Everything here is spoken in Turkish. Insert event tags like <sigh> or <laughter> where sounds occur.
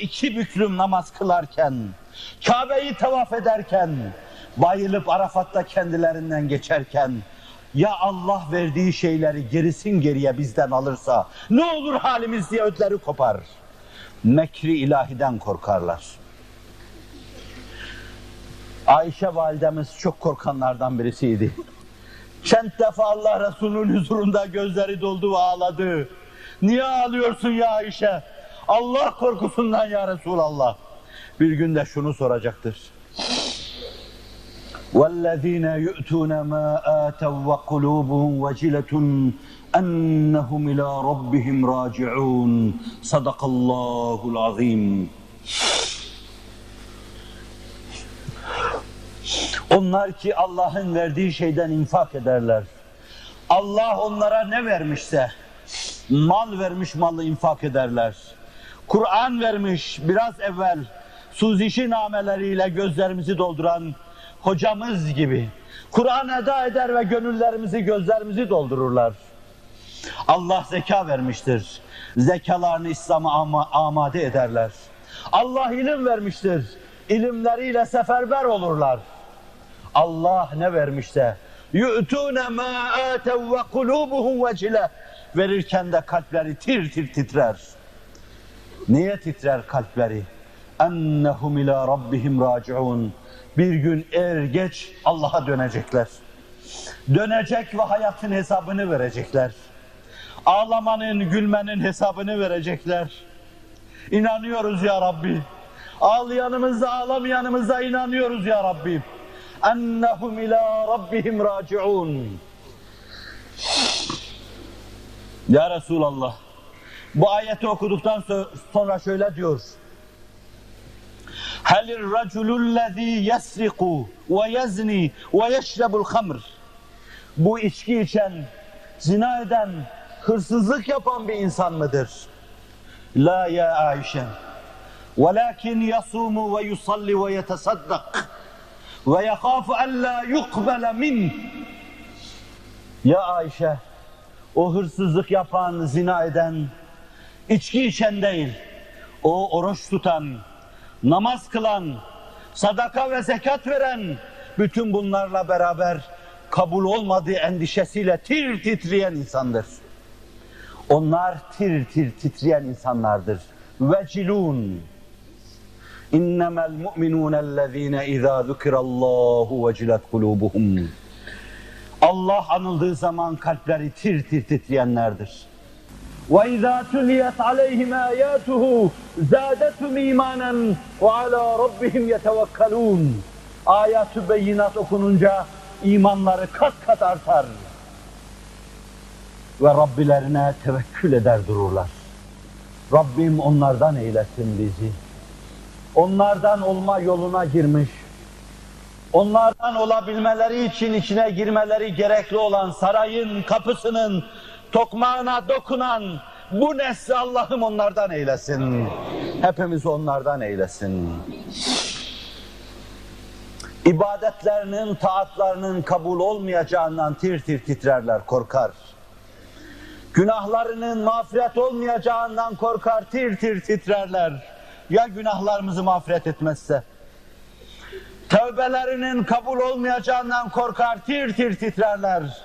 iki büklüm namaz kılarken, Kabe'yi tavaf ederken, bayılıp Arafat'ta kendilerinden geçerken, ya Allah verdiği şeyleri gerisin geriye bizden alırsa ne olur halimiz diye ödleri kopar. Mekri ilahiden korkarlar. Ayşe validemiz çok korkanlardan birisiydi. <laughs> Çent defa Allah Resulü'nün huzurunda gözleri doldu ve ağladı. Niye ağlıyorsun ya Ayşe? Allah korkusundan ya Resulallah. Bir gün de şunu soracaktır. وَالَّذ۪ينَ يُؤْتُونَ مَا آتَوْا وَقُلُوبُهُمْ وَجِلَةٌ أَنَّهُمْ إِلَى رَبِّهِمْ رَاجِعُونَ صَدَقَ اللّٰهُ الْعَظِيمُ Onlar ki Allah'ın verdiği şeyden infak ederler. Allah onlara ne vermişse, mal vermiş malı infak ederler. Kur'an vermiş biraz evvel suzişi nameleriyle gözlerimizi dolduran hocamız gibi. Kur'an eda eder ve gönüllerimizi, gözlerimizi doldururlar. Allah zeka vermiştir. Zekalarını İslam'a ama, amade ederler. Allah ilim vermiştir. İlimleriyle seferber olurlar. Allah ne vermişse yu'tune ma atev ve kulubuhum vecile verirken de kalpleri tir tir titrer. Niye titrer kalpleri? Ennehum ila rabbihim raciun. Bir gün er geç Allah'a dönecekler. Dönecek ve hayatın hesabını verecekler. Ağlamanın, gülmenin hesabını verecekler. İnanıyoruz ya Rabbi. Ağlayanımızda, ağlamayanımızda inanıyoruz ya Rabbi. Ennehum ila rabbihim raciun. Ya Resulallah. Bu ayeti okuduktan sonra şöyle diyor. Raculüllezî yesriku ve yezni ve yeşrebul hamr. Bu içki içen, zina eden, hırsızlık yapan bir insan mıdır? La ya Ayşe. Ve yetesaddak ve yekhafu en la yukbele min. Ya Ayşe, o hırsızlık yapan, zina eden, içki içen değil, o oruç tutan, namaz kılan, sadaka ve zekat veren, bütün bunlarla beraber kabul olmadığı endişesiyle tir titreyen insandır. Onlar tir tir titreyen insanlardır. Vecilun. İnnemel mu'minûnellezîne izâ zükirallâhu vecilet kulûbuhum. Allah anıldığı zaman kalpleri tir tir titreyenlerdir. وَاِذَا تُلِيَتْ عَلَيْهِمْ آيَاتُهُ زَادَتْهُمْ اِيمَانًا وَعَلَى رَبِّهِمْ يَتَوَكَّلُونَ Ayat-ı beyinat okununca imanları kat kat artar. Ve Rabbilerine tevekkül eder dururlar. Rabbim onlardan eylesin bizi. Onlardan olma yoluna girmiş, onlardan olabilmeleri için içine girmeleri gerekli olan sarayın kapısının tokmağına dokunan bu nesli Allah'ım onlardan eylesin. Hepimiz onlardan eylesin. İbadetlerinin, taatlarının kabul olmayacağından tir tir titrerler, korkar. Günahlarının mağfiret olmayacağından korkar, tir tir titrerler. Ya günahlarımızı mağfiret etmezse? Tevbelerinin kabul olmayacağından korkar, tir tir titrerler.